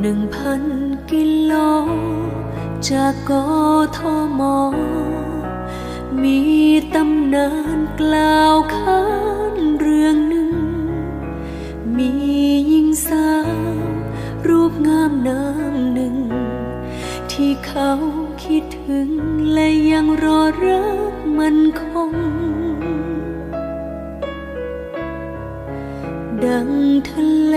หนึ่งพันกิโล จากกทม มีตำนานกล่าวขานเรื่องหนึ่ง มีหญิงสาว รูปงามน้ำหนึ่ง ที่เขาคิดถึงและยังรอรักมันคง ดังทะเล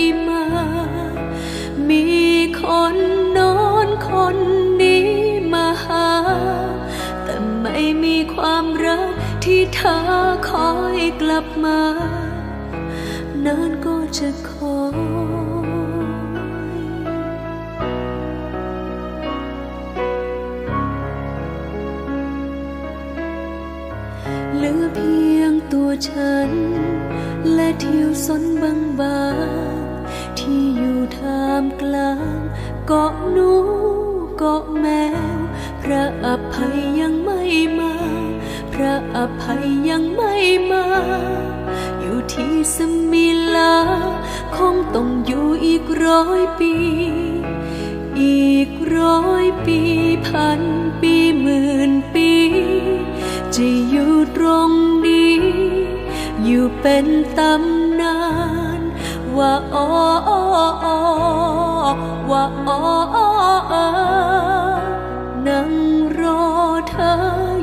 ม่มา มีคนโนอนคนนี้มาหา แต่ไม่มีความรักที่เธอคอยกลับมานานก็จะคอยเหลือเพียงตัวฉัน และทิวสนบางบางามกลางเกาะหนูเกาะแมว พระอภัยยังไม่มา พระอภัยยังไม่มา อยู่ที่สมิลา คงต้องอยู่อีกร้อยปี อีกร้อยปีพันปีหมื่นปี จะอยู่ตรงนี้ อยู่เป็นตำนาน ว่าอ้ออ้ออ้อ ว่าอ้อเออนั่งรอเธอ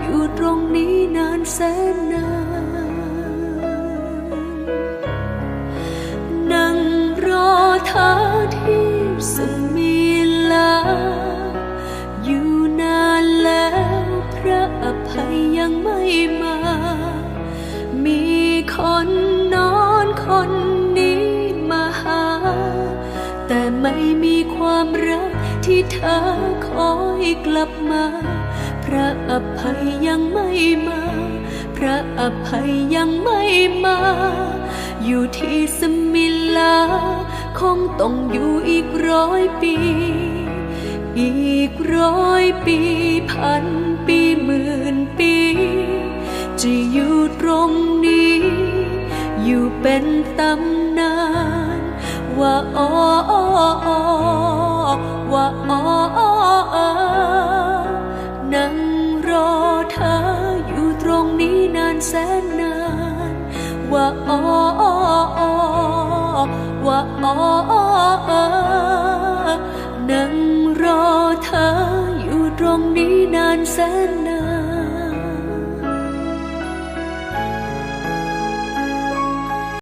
อยู่ตรงนี้นานแสนนานนั่งรอเธอที่สุด ไม่มีความรักที่เธอคอยกลับมา พระอภัยยังไม่มา พระอภัยยังไม่มา อยู่ที่สมิลา คงต้องอยู่อีกร้อยปี อีกร้อยปีพันปีหมื่นปี จะอยู่ตรงนี้ อยู่เป็นตำนาน ว่าอ้อว่าอ้อนั่งรอเธออยู่ตรงนี้นานแสนนาน ว่าอ้อว่าอ้อนั่งรอเธออยู่ตรงนี้นานแสนนาน